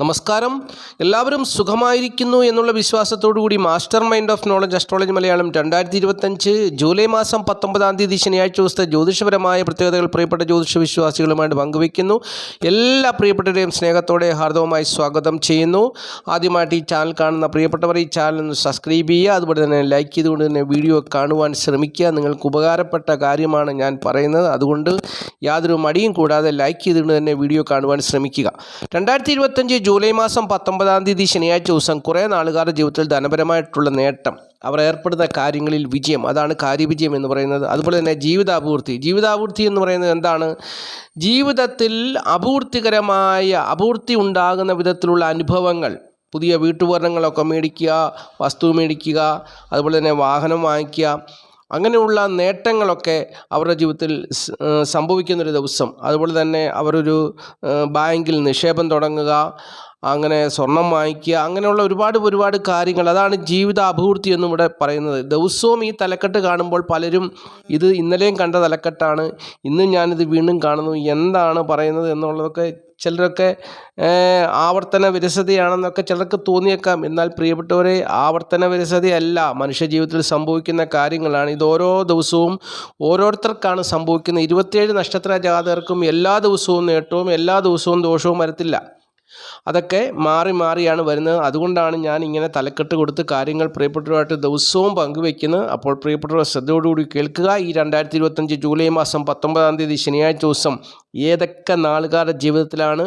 നമസ്കാരം. എല്ലാവരും സുഖമായിരിക്കുന്നു എന്നുള്ള കൂടി master mind of knowledge astrology Malayalam രണ്ടായിരത്തി ഇരുപത്തഞ്ച് ജൂലൈ മാസം പത്തൊമ്പതാം തീയതി ശനിയാഴ്ച ദിവസത്തെ ജ്യോതിഷപരമായ പ്രത്യേകതകൾ പ്രിയപ്പെട്ട ജ്യോതിഷ വിശ്വാസികളുമായിട്ട് പങ്കുവയ്ക്കുന്നു. എല്ലാ പ്രിയപ്പെട്ടവരെയും സ്നേഹത്തോടെ ഹാർദവമായി സ്വാഗതം ചെയ്യുന്നു. ആദ്യമായിട്ട് ഈ ചാനൽ കാണുന്ന പ്രിയപ്പെട്ടവർ ഈ ചാനൽ ഒന്ന് സബ്സ്ക്രൈബ് ചെയ്യുക അതുപോലെ തന്നെ ലൈക്ക് ചെയ്തുകൊണ്ട് തന്നെ വീഡിയോ കാണുവാൻ ശ്രമിക്കുക. നിങ്ങൾക്ക് ഉപകാരപ്പെട്ട കാര്യമാണ് ഞാൻ പറയുന്നത്. അതുകൊണ്ട് യാതൊരു മടിയും കൂടാതെ ലൈക്ക് ചെയ്തുകൊണ്ട് തന്നെ വീഡിയോ കാണുവാൻ ശ്രമിക്കുക. രണ്ടായിരത്തി ജൂലൈ മാസം പത്തൊമ്പതാം തീയതി ശനിയാഴ്ച ദിവസം കുറേ നാളുകാരുടെ ജീവിതത്തിൽ ധനപരമായിട്ടുള്ള നേട്ടം അവർ ഏർപ്പെടുന്ന കാര്യങ്ങളിൽ വിജയം. അതാണ് കാര്യവിജയം എന്ന് പറയുന്നത്. അതുപോലെ തന്നെ ജീവിതാപൂർത്തി ജീവിതാപൂർത്തി എന്ന് പറയുന്നത് എന്താണ്? ജീവിതത്തിൽ അപൂർത്തികരമായ അപൂർത്തി ഉണ്ടാകുന്ന വിധത്തിലുള്ള അനുഭവങ്ങൾ. പുതിയ വീട്ടുപകരണങ്ങളൊക്കെ മേടിക്കുക വസ്തു മേടിക്കുക അതുപോലെ തന്നെ വാഹനം വാങ്ങിക്കുക അങ്ങനെയുള്ള നേട്ടങ്ങളൊക്കെ അവരുടെ ജീവിതത്തിൽ സംഭവിക്കുന്നൊരു ദിവസം. അതുപോലെ തന്നെ അവരൊരു ബാങ്കിൽ നിക്ഷേപം തുടങ്ങുക അങ്ങനെ സ്വർണം വാങ്ങിക്കുക അങ്ങനെയുള്ള ഒരുപാട് ഒരുപാട് കാര്യങ്ങൾ. അതാണ് ജീവിത അഭിവൃദ്ധി എന്നും ഇവിടെ പറയുന്നത്. ദിവസവും ഈ തലക്കെട്ട് കാണുമ്പോൾ പലരും ഇത് ഇന്നലെയും കണ്ട തലക്കെട്ടാണ് ഇന്നും ഞാനിത് വീണ്ടും കാണുന്നു എന്താണ് പറയുന്നത് എന്നുള്ളതൊക്കെ ചിലരൊക്കെ ആവർത്തന വിരസതയാണെന്നൊക്കെ ചിലർക്ക് തോന്നിയേക്കാം. എന്നാൽ പ്രിയപ്പെട്ടവരെ ആവർത്തന വിരസതയല്ല. മനുഷ്യ ജീവിതത്തിൽ സംഭവിക്കുന്ന കാര്യങ്ങളാണ്. ഇത് ഓരോ ദിവസവും ഓരോരുത്തർക്കാണ് സംഭവിക്കുന്നത്. ഇരുപത്തിയേഴ് നക്ഷത്ര ജാതകർക്കും എല്ലാ ദിവസവും നേട്ടവും എല്ലാ ദിവസവും ദോഷവും വരത്തില്ല. അതൊക്കെ മാറി മാറിയാണ് വരുന്നത്. അതുകൊണ്ടാണ് ഞാൻ ഇങ്ങനെ തലക്കെട്ട് കൊടുത്ത് കാര്യങ്ങൾ പ്രിയപ്പെട്ടവരുമായിട്ട് ദിവസവും പങ്കുവെക്കുന്നത് അപ്പോൾ പ്രിയപ്പെട്ടവർ ശ്രദ്ധയോടുകൂടി കേൾക്കുക. ഈ രണ്ടായിരത്തി ഇരുപത്തഞ്ച് ജൂലൈ മാസം പത്തൊമ്പതാം തീയതി ശനിയാഴ്ച ദിവസം ഏതൊക്കെ നാളുകാരുടെ ജീവിതത്തിലാണ്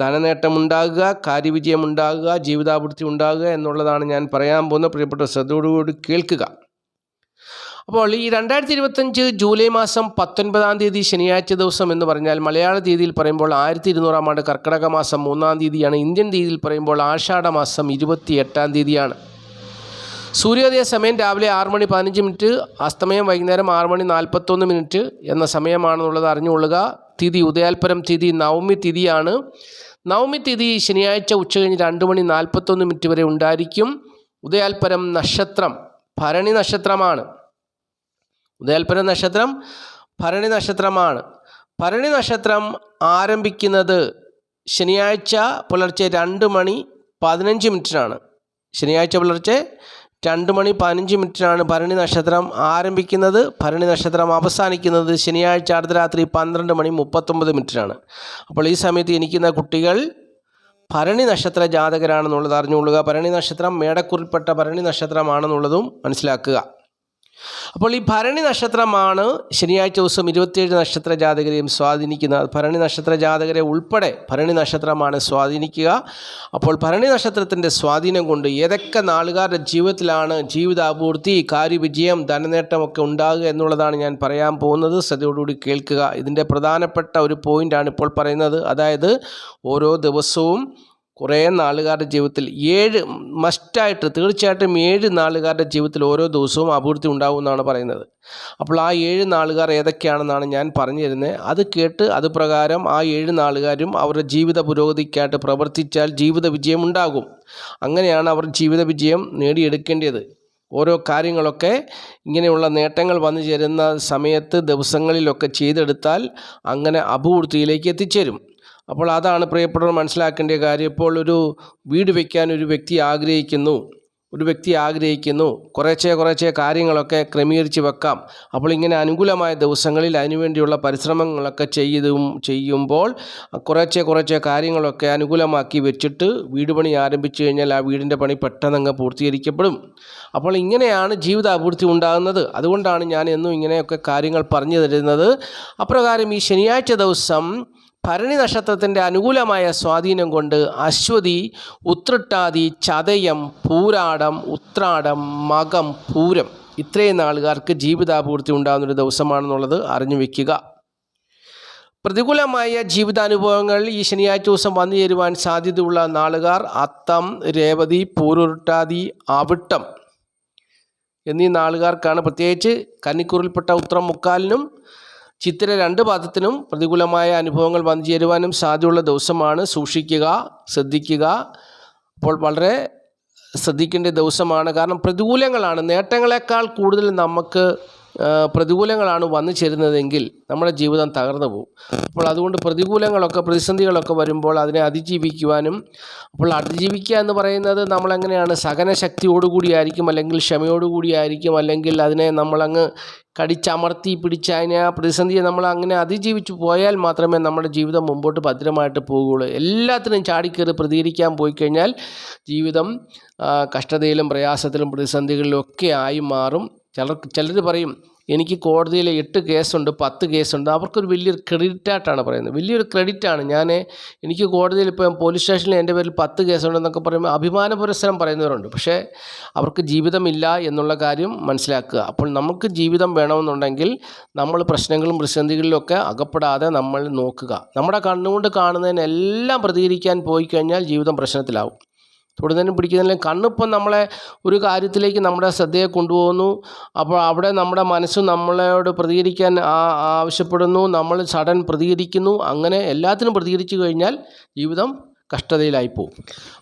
ധനനേട്ടം ഉണ്ടാകുക കാര്യവിജയം ഉണ്ടാകുക ജീവിതാഭിവൃദ്ധി ഉണ്ടാകുക എന്നുള്ളതാണ് ഞാൻ പറയാൻ പോകുന്നത്. പ്രിയപ്പെട്ട ശ്രദ്ധയോടുകൂടി കേൾക്കുക. അപ്പോൾ ഈ രണ്ടായിരത്തി ഇരുപത്തഞ്ച് ജൂലൈ മാസം പത്തൊൻപതാം തീയതി ശനിയാഴ്ച ദിവസം എന്ന് പറഞ്ഞാൽ മലയാള തീയതിയിൽ പറയുമ്പോൾ ആയിരത്തി ഇരുന്നൂറാം ആണ്ട് കർക്കിടക മാസം മൂന്നാം തീയതിയാണ്. ഇന്ത്യൻ തീയതിയിൽ പറയുമ്പോൾ ആഷാഢ മാസം ഇരുപത്തി എട്ടാം തീയതിയാണ്. സൂര്യോദയ സമയം രാവിലെ ആറ് മണി പതിനഞ്ച് മിനിറ്റ് അസ്തമയം വൈകുന്നേരം ആറ് മണി നാൽപ്പത്തൊന്ന് മിനിറ്റ് എന്ന സമയമാണെന്നുള്ളത് അറിഞ്ഞുകൊള്ളുക. തിഥി ഉദയാൽപരം തിഥി നവമി തിഥിയാണ്. നവമി തിഥി ശനിയാഴ്ച ഉച്ചകഴിഞ്ഞ് രണ്ട് മണി നാൽപ്പത്തൊന്ന് മിനിറ്റ് വരെ ഉണ്ടായിരിക്കും. ഉദയാൽപരം നക്ഷത്രം ഭരണി നക്ഷത്രമാണ്. ഉദയാൽപര നക്ഷത്രം ഭരണി നക്ഷത്രമാണ്. ഭരണി നക്ഷത്രം ആരംഭിക്കുന്നത് ശനിയാഴ്ച പുലർച്ചെ രണ്ട് മണി പതിനഞ്ച് മിനിറ്റിനാണ്. ശനിയാഴ്ച പുലർച്ചെ രണ്ട് മണി പതിനഞ്ച് മിനിറ്റിനാണ് ഭരണി നക്ഷത്രം ആരംഭിക്കുന്നത്. ഭരണി നക്ഷത്രം അവസാനിക്കുന്നത് ശനിയാഴ്ച അർദ്ധരാത്രി പന്ത്രണ്ട് മണി മുപ്പത്തൊമ്പത് മിനിറ്റിനാണ്. അപ്പോൾ ഈ സമയത്ത് എനിക്കുന്ന കുട്ടികൾ ഭരണി നക്ഷത്ര ജാതകരാണെന്നുള്ളത് അറിഞ്ഞുകൊള്ളുക. ഭരണി നക്ഷത്രം മേടക്കുറിൽപ്പെട്ട ഭരണി നക്ഷത്രമാണെന്നുള്ളതും മനസ്സിലാക്കുക. അപ്പോൾ ഈ ഭരണി നക്ഷത്രമാണ് ശനിയാഴ്ച ദിവസം ഇരുപത്തിയേഴ് നക്ഷത്ര ജാതകരെയും സ്വാധീനിക്കുന്നത് ഭരണി നക്ഷത്ര ജാതകരെ ഉൾപ്പെടെ ഭരണി നക്ഷത്രമാണ് സ്വാധീനിക്കുക. അപ്പോൾ ഭരണി നക്ഷത്രത്തിന്റെ സ്വാധീനം കൊണ്ട് ഏതൊക്കെ നാളുകാരുടെ ജീവിതത്തിലാണ് ജീവിതാപൂർത്തി കാര്യവിജയം ധനനേട്ടമൊക്കെ ഉണ്ടാകുക എന്നുള്ളതാണ് ഞാൻ പറയാൻ പോകുന്നത്. ശ്രദ്ധയോടുകൂടി കേൾക്കുക. ഇതിന്റെ പ്രധാനപ്പെട്ട ഒരു പോയിന്റാണ് ഇപ്പോൾ പറയുന്നത്. അതായത് ഓരോ ദിവസവും കുറേ നാളുകാരുടെ ജീവിതത്തിൽ ഏഴ് മസ്റ്റായിട്ട് തീർച്ചയായിട്ടും ഏഴ് നാളുകാരുടെ ജീവിതത്തിൽ ഓരോ ദിവസവും അഭിവൃദ്ധി ഉണ്ടാകുമെന്നാണ് പറയുന്നത്. അപ്പോൾ ആ ഏഴ് നാളുകാർ ഏതൊക്കെയാണെന്നാണ് ഞാൻ പറഞ്ഞു തരുന്നത് അത് കേട്ട് അത് പ്രകാരം ആ ഏഴ് നാളുകാരും അവരുടെ ജീവിത പുരോഗതിക്കായിട്ട് പ്രവർത്തിച്ചാൽ ജീവിത വിജയം ഉണ്ടാകും. അങ്ങനെയാണ് അവർ ജീവിത വിജയം നേടിയെടുക്കേണ്ടത്. ഓരോ കാര്യങ്ങളൊക്കെ ഇങ്ങനെയുള്ള നേട്ടങ്ങൾ വന്നു ചേരുന്ന സമയത്ത് ദിവസങ്ങളിലൊക്കെ ചെയ്തെടുത്താൽ അങ്ങനെ അഭിവൃദ്ധിയിലേക്ക് എത്തിച്ചേരും. അപ്പോൾ അതാണ് പ്രിയപ്പെട്ടവർ മനസ്സിലാക്കേണ്ട കാര്യം. ഇപ്പോൾ ഒരു വീട് വയ്ക്കാൻ ഒരു വ്യക്തി ആഗ്രഹിക്കുന്നു. ഒരു വ്യക്തി ആഗ്രഹിക്കുന്നു. കുറേശ്ശെ കുറേശ്ശെ കാര്യങ്ങളൊക്കെ ക്രമീകരിച്ച് വെക്കാം. അപ്പോൾ ഇങ്ങനെ അനുകൂലമായ ദിവസങ്ങളിൽ അതിനുവേണ്ടിയുള്ള പരിശ്രമങ്ങളൊക്കെ ചെയ്തും ചെയ്യുമ്പോൾ കുറേശ്ശെ കുറേശ്ശെ കാര്യങ്ങളൊക്കെ അനുകൂലമാക്കി വെച്ചിട്ട് വീട് പണി ആരംഭിച്ചു കഴിഞ്ഞാൽ ആ വീടിന്റെ പണി പെട്ടെന്ന് അങ്ങ് പൂർത്തീകരിക്കപ്പെടും. അപ്പോൾ ഇങ്ങനെയാണ് ജീവിത അഭിവൃദ്ധി ഉണ്ടാകുന്നത്. അതുകൊണ്ടാണ് ഞാൻ എന്നും ഇങ്ങനെയൊക്കെ കാര്യങ്ങൾ പറഞ്ഞു തരുന്നത്. അപ്രകാരം ഈ ശനിയാഴ്ച ദിവസം ഭരണി നക്ഷത്രത്തിന്റെ അനുകൂലമായ സ്വാധീനം കൊണ്ട് അശ്വതി ഉത്രട്ടാതി ചതയം പൂരാടം ഉത്രാടം മകം പൂരം ഇത്രയും നാളുകാർക്ക് ജീവിതാപൂർത്തി ഉണ്ടാകുന്നൊരു ദിവസമാണെന്നുള്ളത് അറിഞ്ഞു വയ്ക്കുക പ്രതികൂലമായ ജീവിതാനുഭവങ്ങൾ ഈ ശനിയാഴ്ച ദിവസം വന്നു ചേരുവാൻ സാധ്യതയുള്ള നാളുകാർ അത്തം രേവതി പൂരുരുട്ടാതി അവിട്ടം എന്നീ നാളുകാർക്കാണ് പ്രത്യേകിച്ച് കന്നിക്കൂറിൽപ്പെട്ട ഉത്രം മുക്കാലിനും ചിത്തിര രണ്ട് പാദത്തിനും പ്രതികൂലമായ അനുഭവങ്ങൾ വന്നു ചേരുവാനും സാധ്യതയുള്ള ദിവസമാണ്. സൂക്ഷിക്കുക ശ്രദ്ധിക്കുക. അപ്പോൾ വളരെ ശ്രദ്ധിക്കേണ്ട ദിവസമാണ്. കാരണം പ്രതികൂലങ്ങളാണ്. നേട്ടങ്ങളെക്കാൾ കൂടുതൽ നമുക്ക് പ്രതികൂലങ്ങളാണ് വന്നു ചേരുന്നതെങ്കിൽ നമ്മുടെ ജീവിതം തകർന്നു പോകും. അപ്പോൾ അതുകൊണ്ട് പ്രതികൂലങ്ങളൊക്കെ പ്രതിസന്ധികളൊക്കെ വരുമ്പോൾ അതിനെ അതിജീവിക്കുവാനും അപ്പോൾ അതിജീവിക്കുക എന്ന് പറയുന്നത് നമ്മളെങ്ങനെയാണ്? സഹനശക്തിയോടുകൂടിയായിരിക്കും അല്ലെങ്കിൽ ക്ഷമയോടുകൂടിയായിരിക്കും അല്ലെങ്കിൽ അതിനെ നമ്മളങ്ങ് കടിച്ചമർത്തി പിടിച്ച് അതിനെ ആ പ്രതിസന്ധിയെ നമ്മൾ അങ്ങനെ അതിജീവിച്ചു പോയാൽ മാത്രമേ നമ്മുടെ ജീവിതം മുമ്പോട്ട് ഭദ്രമായിട്ട് പോകുകയുള്ളൂ എല്ലാത്തിനും ചാടിക്കയറി പ്രതികരിക്കാൻ പോയി കഴിഞ്ഞാൽ ജീവിതം കഷ്ടതയിലും പ്രയാസത്തിലും പ്രതിസന്ധികളിലും ഒക്കെ ആയി മാറും. ചിലർ ചിലർ പറയും എനിക്ക് കോടതിയിൽ എട്ട് കേസുണ്ട് പത്ത് കേസുണ്ട്. അവർക്കൊരു വലിയൊരു ക്രെഡിറ്റായിട്ടാണ് പറയുന്നത്. വലിയൊരു ക്രെഡിറ്റാണ് ഞാൻ എനിക്ക് കോടതിയിൽ ഇപ്പം പോലീസ് സ്റ്റേഷനിൽ എന്റെ പേരിൽ പത്ത് കേസുണ്ടെന്നൊക്കെ പറയുമ്പോൾ അഭിമാന പുരസ്സരം പറയുന്നവരുണ്ട്. പക്ഷേ അവർക്ക് ജീവിതമില്ല എന്നുള്ള കാര്യം മനസ്സിലാക്കുക. അപ്പോൾ നമുക്ക് ജീവിതം വേണമെന്നുണ്ടെങ്കിൽ നമ്മൾ പ്രശ്നങ്ങളും പ്രതിസന്ധികളിലൊക്കെ അകപ്പെടാതെ നമ്മൾ നോക്കുക. നമ്മുടെ കണ്ണുകൊണ്ട് കാണുന്നതിനെല്ലാം പ്രതികരിക്കാൻ പോയി കഴിഞ്ഞാൽ ജീവിതം പ്രശ്നത്തിലാവും. തൊടുന്നതിനും പിടിക്കുന്നതിനും കണ്ണിപ്പം നമ്മളെ ഒരു കാര്യത്തിലേക്ക് നമ്മുടെ ശ്രദ്ധയെ കൊണ്ടുപോകുന്നു. അപ്പോൾ അവിടെ നമ്മുടെ മനസ്സ് നമ്മളോട് പ്രതികരിക്കാൻ ആവശ്യപ്പെടുന്നു. നമ്മൾ സഡൻ പ്രതികരിക്കുന്നു. അങ്ങനെ എല്ലാത്തിനും പ്രതികരിച്ചു കഴിഞ്ഞാൽ ജീവിതം കഷ്ടതയിലായിപ്പോവും.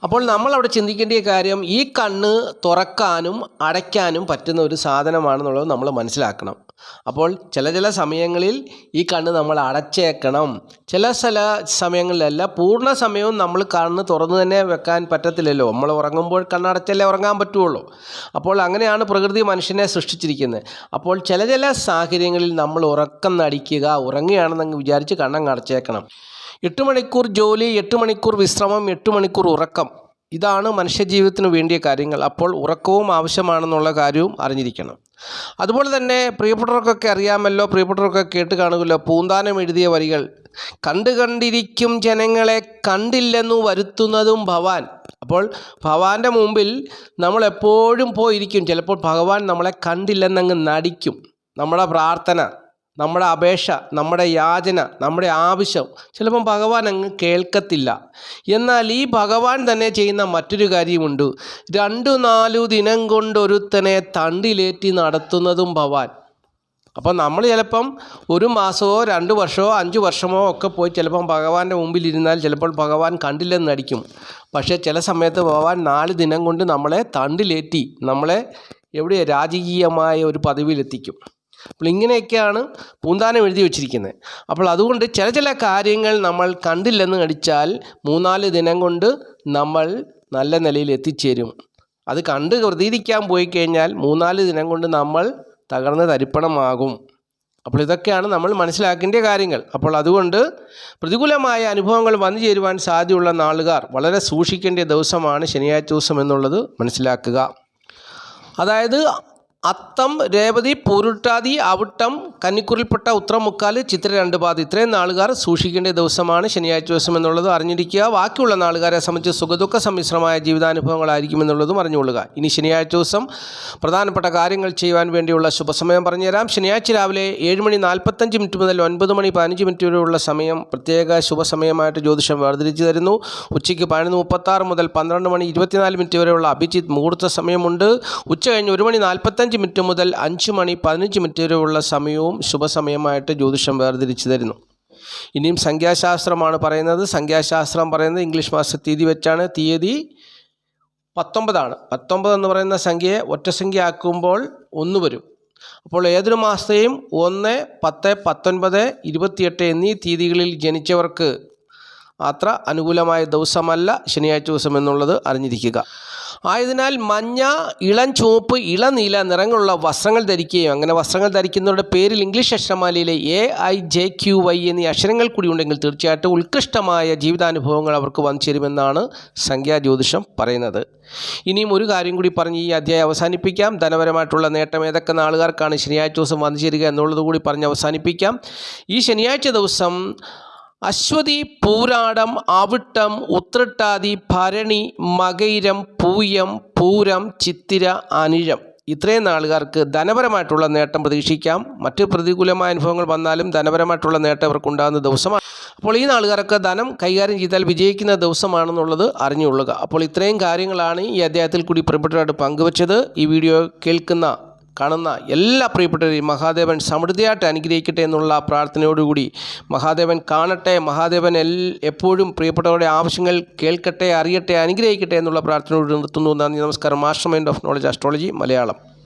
അപ്പോൾ നമ്മൾ അവിടെ ചിന്തിക്കേണ്ട കാര്യം ഈ കണ്ണ് തുറക്കാനും അടയ്ക്കാനും പറ്റുന്ന ഒരു സാധനമാണെന്നുള്ളത് നമ്മൾ മനസ്സിലാക്കണം. അപ്പോൾ ചില ചില സമയങ്ങളിൽ ഈ കണ്ണ് നമ്മൾ അടച്ചേക്കണം. ചില ചില സമയങ്ങളിലല്ല പൂർണ സമയവും നമ്മൾ കണ്ണ് തുറന്നു തന്നെ വെക്കാൻ പറ്റത്തില്ലല്ലോ. നമ്മൾ ഉറങ്ങുമ്പോൾ കണ്ണടച്ചല്ലേ ഉറങ്ങാൻ പറ്റുള്ളൂ. അപ്പോൾ അങ്ങനെയാണ് പ്രകൃതി മനുഷ്യനെ സൃഷ്ടിച്ചിരിക്കുന്നത്. അപ്പോൾ ചില ചില സാഹചര്യങ്ങളിൽ നമ്മൾ ഉറക്കം നടിക്കുക ഉറങ്ങുകയാണെന്നങ്ങ് വിചാരിച്ച് കണ്ണങ്ങ് അടച്ചേക്കണം. എട്ട് മണിക്കൂർ ജോലി എട്ട് മണിക്കൂർ വിശ്രമം എട്ട് മണിക്കൂർ ഉറക്കം. ഇതാണ് മനുഷ്യജീവിതത്തിന് വേണ്ടിയ കാര്യങ്ങൾ. അപ്പോൾ ഉറക്കവും ആവശ്യമാണെന്നുള്ള കാര്യവും അറിഞ്ഞിരിക്കണം. അതുപോലെ തന്നെ പ്രിയപ്പെട്ടവർക്കൊക്കെ അറിയാമല്ലോ പ്രിയപ്പെട്ടവർക്കൊക്കെ കേട്ട് കാണുമല്ലോ പൂന്താനം എഴുതിയ വരികൾ. കണ്ടു കണ്ടിരിക്കും ജനങ്ങളെ കണ്ടില്ലെന്നു വരുത്തുന്നതും ഭവാൻ. അപ്പോൾ ഭവാന്റെ മുമ്പിൽ നമ്മൾ എപ്പോഴും പോയിരിക്കും. ചിലപ്പോൾ ഭഗവാൻ നമ്മളെ കണ്ടില്ലെന്നങ്ങ് നടിക്കും. നമ്മുടെ പ്രാർത്ഥന. നമ്മുടെ അപേക്ഷ നമ്മുടെ യാചന നമ്മുടെ ആവശ്യം ചിലപ്പം ഭഗവാൻ അങ്ങ് കേൾക്കത്തില്ല. എന്നാൽ ഈ ഭഗവാൻ തന്നെ ചെയ്യുന്ന മറ്റൊരു കാര്യമുണ്ട്. രണ്ടു നാലു ദിനം കൊണ്ടൊരുത്തനെ തണ്ടിലേറ്റി നടത്തുന്നതും ഭവാൻ അപ്പോൾ നമ്മൾ ചിലപ്പം ഒരു മാസമോ രണ്ട് വർഷമോ അഞ്ച് വർഷമോ ഒക്കെ പോയി ചിലപ്പം ഭഗവാന്റെ മുമ്പിൽ ഇരുന്നാൽ ചിലപ്പോൾ ഭഗവാൻ കണ്ടില്ലെന്നടിക്കും. പക്ഷേ ചില സമയത്ത് ഭഗവാൻ നാല് ദിനം കൊണ്ട് നമ്മളെ തണ്ടിലേറ്റി നമ്മളെ എവിടെ രാജകീയമായ ഒരു പദവിയിലെത്തിക്കും. അപ്പോൾ ഇങ്ങനെയൊക്കെയാണ് പൂന്താനം എഴുതി വച്ചിരിക്കുന്നത്. അപ്പോൾ അതുകൊണ്ട് ചില ചില കാര്യങ്ങൾ നമ്മൾ കണ്ടില്ലെന്ന് കടിച്ചാൽ മൂന്നാൽ ദിനം കൊണ്ട് നമ്മൾ നല്ല നിലയിൽ എത്തിച്ചേരും. അത് കണ്ട് പ്രതീതിക്കാൻ പോയി കഴിഞ്ഞാൽ മൂന്നാൽ ദിനം കൊണ്ട് നമ്മൾ തകർന്ന് തരിപ്പണമാകും. അപ്പോൾ ഇതൊക്കെയാണ് നമ്മൾ മനസ്സിലാക്കേണ്ട കാര്യങ്ങൾ. അപ്പോൾ അതുകൊണ്ട് പ്രതികൂലമായ അനുഭവങ്ങൾ വന്നു ചേരുവാൻ സാധ്യതയുള്ള നാളുകാർ വളരെ സൂക്ഷിക്കേണ്ട ദിവസമാണ് ശനിയാഴ്ച ദിവസം എന്നുള്ളത് മനസ്സിലാക്കുക. അതായത് അത്തം രേവതി പൂരുട്ടാതി അവിട്ടം കന്നിക്കുറിൽപ്പെട്ട ഉത്രം മുക്കാൽ ചിത്ര രണ്ട് പാതി. ഇത്രയും നാളുകാർ സൂക്ഷിക്കേണ്ട ദിവസമാണ് ശനിയാഴ്ച ദിവസം എന്നുള്ളത് അറിഞ്ഞിരിക്കുക. ബാക്കിയുള്ള നാളുകാരെ സംബന്ധിച്ച് സുഖദുഃഖ സമ്മിശ്രമായ ജീവിതാനുഭവങ്ങളായിരിക്കും എന്നുള്ളതും അറിഞ്ഞുകൊള്ളുക. ഇനി ശനിയാഴ്ച ദിവസം പ്രധാനപ്പെട്ട കാര്യങ്ങൾ ചെയ്യുവാൻ വേണ്ടിയുള്ള ശുഭസമയം പറഞ്ഞുതരാം. ശനിയാഴ്ച രാവിലെ ഏഴ് മണി നാൽപ്പത്തഞ്ച് മിനിറ്റ് മുതൽ ഒൻപത് മണി പതിനഞ്ച് മിനിറ്റ് വരെയുള്ള സമയം പ്രത്യേക ശുഭസമയമായിട്ട് ജ്യോതിഷം വേർതിരിച്ചു തരുന്നു. ഉച്ചയ്ക്ക് പതിനൊന്ന് മുപ്പത്താറ് മുതൽ പന്ത്രണ്ട് മണി ഇരുപത്തിനാല് മിനിറ്റ് വരെയുള്ള അഭിജിത്ത് മുഹൂർത്ത സമയമുണ്ട്. ഉച്ച കഴിഞ്ഞ് ഒരു മണി നാൽപ്പത്തഞ്ച് മിനിറ്റ് മുതൽ അഞ്ച് മണി പതിനഞ്ച് മിനിറ്റ് വരെയുള്ള സമയവും ശുഭസമയമായിട്ട് ജ്യോതിഷം വേർതിരിച്ചു തരുന്നു. ഇനിയും സംഖ്യാശാസ്ത്രമാണ് പറയുന്നത്. സംഖ്യാശാസ്ത്രം പറയുന്നത് ഇംഗ്ലീഷ് മാസ തീയതി വെച്ചാണ്. തീയതി പത്തൊമ്പതാണ്. പത്തൊമ്പത് എന്ന് പറയുന്ന സംഖ്യയെ ഒറ്റ സംഖ്യ ആക്കുമ്പോൾ ഒന്ന് വരും. അപ്പോൾ ഏതൊരു മാസത്തെയും ഒന്ന് പത്ത് പത്തൊൻപത് ഇരുപത്തിയെട്ട് എന്നീ തീയതികളിൽ ജനിച്ചവർക്ക് അത്ര അനുകൂലമായ ദിവസമല്ല ശനിയാഴ്ച ദിവസം എന്നുള്ളത് അറിഞ്ഞിരിക്കുക. ആയതിനാൽ മഞ്ഞ ഇളം ചുവപ്പ് ഇളനീല നിറങ്ങളുള്ള വസ്ത്രങ്ങൾ ധരിക്കുകയും അങ്ങനെ വസ്ത്രങ്ങൾ ധരിക്കുന്നവരുടെ പേരിൽ English അക്ഷരമാലയിലെ A I J Q Y എന്നീ അക്ഷരങ്ങൾ കൂടി ഉണ്ടെങ്കിൽ തീർച്ചയായിട്ടും ഉത്കൃഷ്ടമായ ജീവിതാനുഭവങ്ങൾ അവർക്ക് വന്നു ചേരുമെന്നാണ് സംഖ്യാജ്യോതിഷം പറയുന്നത്. ഇനിയും ഒരു കാര്യം കൂടി പറഞ്ഞ് ഈ അധ്യായം അവസാനിപ്പിക്കാം. ധനപരമായിട്ടുള്ള നേട്ടം ഏതൊക്കെ നാളുകാർക്കാണ് ശനിയാഴ്ച ദിവസം വന്നു ചേരുക എന്നുള്ളത് കൂടി പറഞ്ഞ് അവസാനിപ്പിക്കാം. ഈ ശനിയാഴ്ച ദിവസം അശ്വതി പൂരാടം അവിട്ടം ഉത്രട്ടാതി ഭരണി മകൈരം പൂയം പൂരം ചിത്തിര അനിഴം. ഇത്രയും നാളുകാർക്ക് ധനപരമായിട്ടുള്ള നേട്ടം പ്രതീക്ഷിക്കാം. മറ്റ് പ്രതികൂലമായ അനുഭവങ്ങൾ വന്നാലും ധനപരമായിട്ടുള്ള നേട്ടം അവർക്കുണ്ടാകുന്ന ദിവസമാണ്. അപ്പോൾ ഈ നാളുകാരൊക്കെ ധനം കൈകാര്യം ചെയ്താൽ വിജയിക്കുന്ന ദിവസമാണെന്നുള്ളത് അറിഞ്ഞുകൊള്ളുക. അപ്പോൾ ഇത്രയും കാര്യങ്ങളാണ് ഈ അധ്യായത്തിൽ കൂടി പ്രിയപ്പെട്ടവരായിട്ട് പങ്കുവച്ചത്. ഈ വീഡിയോ കേൾക്കുന്ന കാണുന്ന എല്ലാ പ്രിയപ്പെട്ടവരെയും മഹാദേവൻ സമൃദ്ധിയായിട്ട് അനുഗ്രഹിക്കട്ടെ എന്നുള്ള പ്രാർത്ഥനയോടുകൂടി മഹാദേവൻ കാണട്ടെ മഹാദേവൻ എൽ എപ്പോഴും പ്രിയപ്പെട്ടവരുടെ ആവശ്യങ്ങൾ കേൾക്കട്ടെ അറിയട്ടെ അനുഗ്രഹിക്കട്ടെ എന്നുള്ള പ്രാർത്ഥനയോട് നിർത്തുന്നു. നന്ദി നമസ്കാരം. Master mind of knowledge astrology Malayalam.